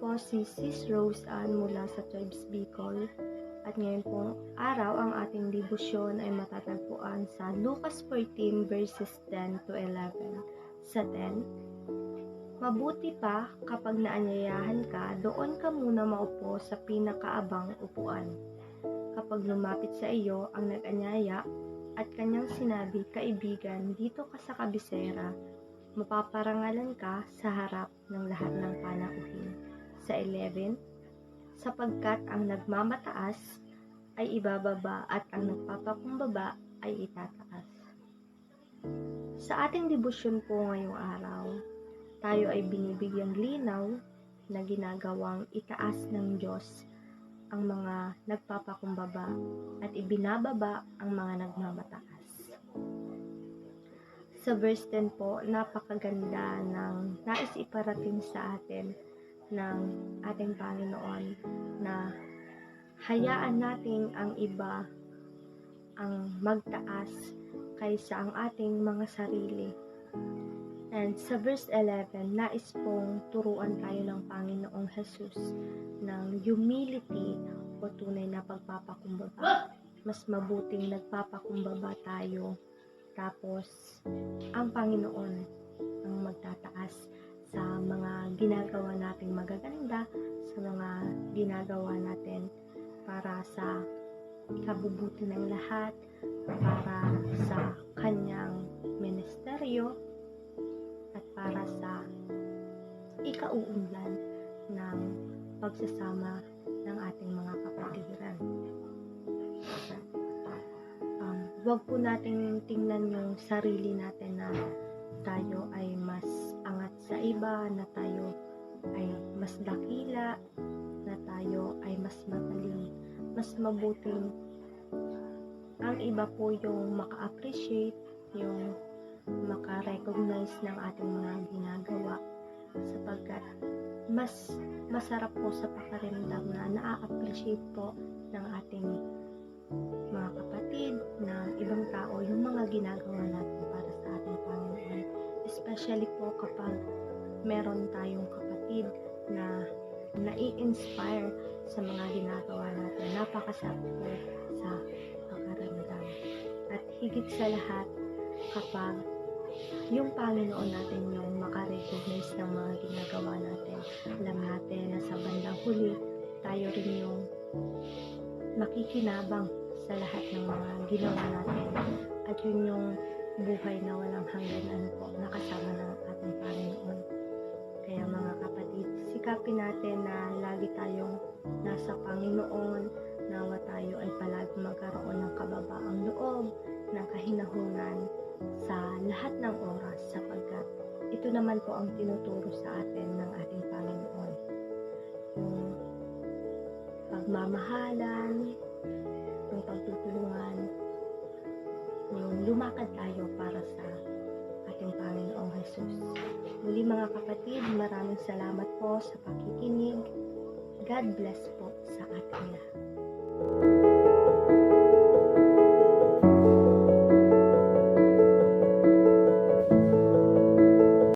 po si Sis Rose Ann mula sa Tribes Bicol. At ngayon po, araw ang ating debosyon ay matatagpuan sa Lucas 14 verses 10 to 11. Sa 10, Mabuti pa kapag naanyayahan ka, doon ka muna maupo sa pinakaabang upuan. Kapag lumapit sa iyo ang nag-anyaya at kanyang sinabi, Kaibigan, dito ka sa kabisera, mapaparangalan ka sa harap ng lahat ng panauhin. Sa 11, sapagkat ang nagmamataas ay ibababa at ang nagpapakumbaba ay itataas. Sa ating debosyon po ngayong araw, tayo ay binibigyang linaw na ginagawang itaas ng Diyos ang mga nagpapakumbaba at ibinababa ang mga nagmamataas. Sa verse 10 po, napakaganda ng nais iparating sa atin ng ating Panginoon na hayaan nating ang iba ang magtaas kaysa ang ating mga sarili. And sa verse 11, nais pong turuan tayo ng Panginoong Jesus ng humility o tunay na pagpapakumbaba. Mas mabuting nagpapakumbaba tayo. Tapos, ang Panginoon ang magtataas sa mga ginagawa nating magaganda, sa mga ginagawa natin para sa ikabubuti ng lahat, para sa kanyang ministeryo, at para sa ikauunlad ng pagsasama ng ating mga kapatiran. Huwag po natin tingnan yung sarili natin na tayo ay mas angat sa iba, na tayo ay mas dakila, na tayo ay mas magaling. Mas mabuting ang iba po yung maka-appreciate, yung maka-recognize ng ating mga ginagawa sapagkat mas masarap po sa pakiramdam na na-appreciate po ng ating mga kapatid, ng ibang tao, yung mga ginagawa natin para sa ating Panginoon. Especially po kapag meron tayong kapatid na nai-inspire sa mga ginagawa natin. Napakasarap sa pakiramdam. At higit sa lahat, kapag yung Panginoon natin yung makarecognize ng mga ginagawa natin. Alam natin na sa bandang huli, tayo rin yung makikinabang sa lahat ng mga ginawa natin. At yun yung buhay na walang hangganan po, nakasama ng ating Panginoon. Kaya mga kapatid, sikapin natin na lagi tayong nasa Panginoon, nawa tayo ay palagi magkaroon ng kababaang loob, ng kahinahungan sa lahat ng oras sapagkat ito naman po ang tinuturo sa atin ng ating Panginoon. Yung pagmamahalan, yung pagtutulungan, yung lumakad tayo para sa ating Panginoong Jesus. Muli mga kapatid, maraming salamat po sa pakikinig. God bless po sa ating lahat.